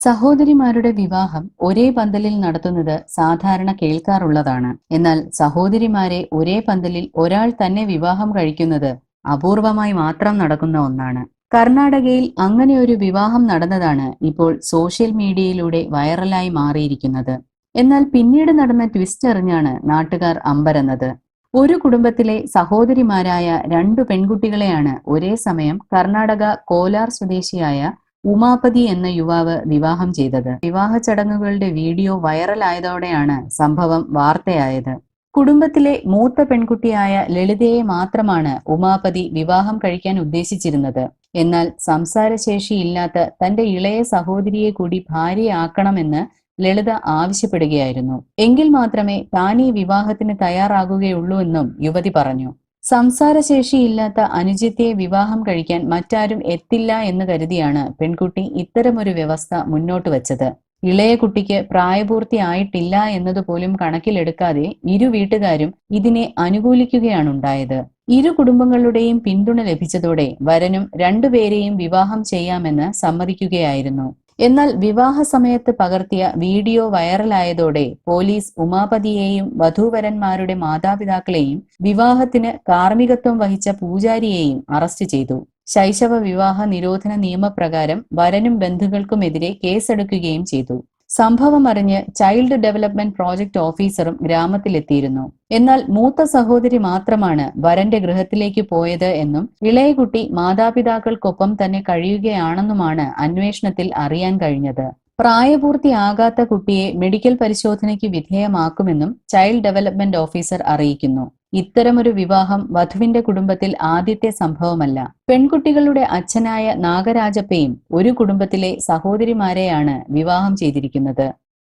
സഹോദരിമാരുടെ വിവാഹം ഒരേ പന്തലിൽ നടത്തുന്നത് സാധാരണ കേൾക്കാറുള്ളതാണ്. എന്നാൽ സഹോദരിമാരെ ഒരേ പന്തലിൽ ഒരാൾ തന്നെ വിവാഹം കഴിക്കുന്നത് അപൂർവമായി മാത്രം നടക്കുന്ന ഒന്നാണ്. കർണാടകയിൽ അങ്ങനെ ഒരു വിവാഹം നടന്നതാണ് ഇപ്പോൾ സോഷ്യൽ മീഡിയയിലൂടെ വൈറലായി മാറിയിരിക്കുന്നത്. എന്നാൽ പിന്നീട് നടന്ന ട്വിസ്റ്റ് അറിഞ്ഞാണ് നാട്ടുകാർ അമ്പരന്നത്. ഒരു കുടുംബത്തിലെ സഹോദരിമാരായ രണ്ടു പെൺകുട്ടികളെയാണ് ഒരേ സമയം കർണാടക കോലാർ സ്വദേശിയായ ഉമാപതി എന്ന യുവാവ് വിവാഹം ചെയ്തത്. വിവാഹ ചടങ്ങുകളുടെ വീഡിയോ വൈറലായതോടെയാണ് സംഭവം വാർത്തയായത്. കുടുംബത്തിലെ മൂത്ത പെൺകുട്ടിയായ ലളിതയെ മാത്രമാണ് ഉമാപതി വിവാഹം കഴിക്കാൻ ഉദ്ദേശിച്ചിരുന്നത്. എന്നാൽ സംസാരശേഷിയില്ലാത്ത തന്റെ ഇളയ സഹോദരിയെ കൂടി ഭാര്യയാക്കണമെന്ന് ലളിത ആവശ്യപ്പെടുകയായിരുന്നു. എങ്കിൽ മാത്രമേ ഈ വിവാഹത്തിന് തയ്യാറാകുകയുള്ളൂ എന്നും യുവതി പറഞ്ഞു. സംസാരശേഷിയില്ലാത്ത അനുജിത്തെ വിവാഹം കഴിക്കാൻ മറ്റാരും എത്തില്ല എന്ന് കരുതിയാണ് പെൺകുട്ടി ഇത്തരമൊരു വ്യവസ്ഥ മുന്നോട്ട് വച്ചത്. ഇളയ കുട്ടിക്ക് പ്രായപൂർത്തിയായിട്ടില്ല എന്നതുപോലും കണക്കിലെടുക്കാതെ ഇരു വീട്ടുകാരും ഇതിനെ അനുകൂലിക്കുകയാണുണ്ടായത്. ഇരു കുടുംബങ്ങളുടെയും പിന്തുണ ലഭിച്ചതോടെ വരനും രണ്ടുപേരെയും വിവാഹം ചെയ്യാമെന്ന് സമ്മതിക്കുകയായിരുന്നു. എന്നാൽ വിവാഹ സമയത്ത് പകർത്തിയ വീഡിയോ വൈറലായതോടെ പോലീസ് ഉമാപതിയെയും വധൂവരന്മാരുടെ മാതാപിതാക്കളെയും വിവാഹത്തിന് കാർമ്മികത്വം വഹിച്ച പൂജാരിയെയും അറസ്റ്റ് ചെയ്തു. ശൈശവ വിവാഹ നിരോധന നിയമപ്രകാരം വരനും ബന്ധുക്കൾക്കുമെതിരെ കേസെടുക്കുകയും ചെയ്തു. സംഭവം അറിഞ്ഞ് ചൈൽഡ് ഡെവലപ്മെന്റ് പ്രോജക്ട് ഓഫീസറും ഗ്രാമത്തിലെത്തിയിരുന്നു. എന്നാൽ മൂത്ത സഹോദരി മാത്രമാണ് വരന്റെ ഗൃഹത്തിലേക്ക് പോയത് എന്നും ഇളയ കുട്ടി മാതാപിതാക്കൾക്കൊപ്പം തന്നെ കഴിയുകയാണെന്നുമാണ് അന്വേഷണത്തിൽ അറിയാൻ കഴിഞ്ഞത്. പ്രായപൂർത്തിയാകാത്ത കുട്ടിയെ മെഡിക്കൽ പരിശോധനയ്ക്ക് വിധേയമാക്കുമെന്നും ചൈൽഡ് ഡെവലപ്മെന്റ് ഓഫീസർ അറിയിക്കുന്നു. ഇത്തരമൊരു വിവാഹം വധുവിന്റെ കുടുംബത്തിൽ ആദ്യത്തെ സംഭവമല്ല. പെൺകുട്ടികളുടെ അച്ഛനായ നാഗരാജപ്പയും ഒരു കുടുംബത്തിലെ സഹോദരിമാരെയാണ് വിവാഹം ചെയ്തിരിക്കുന്നത്.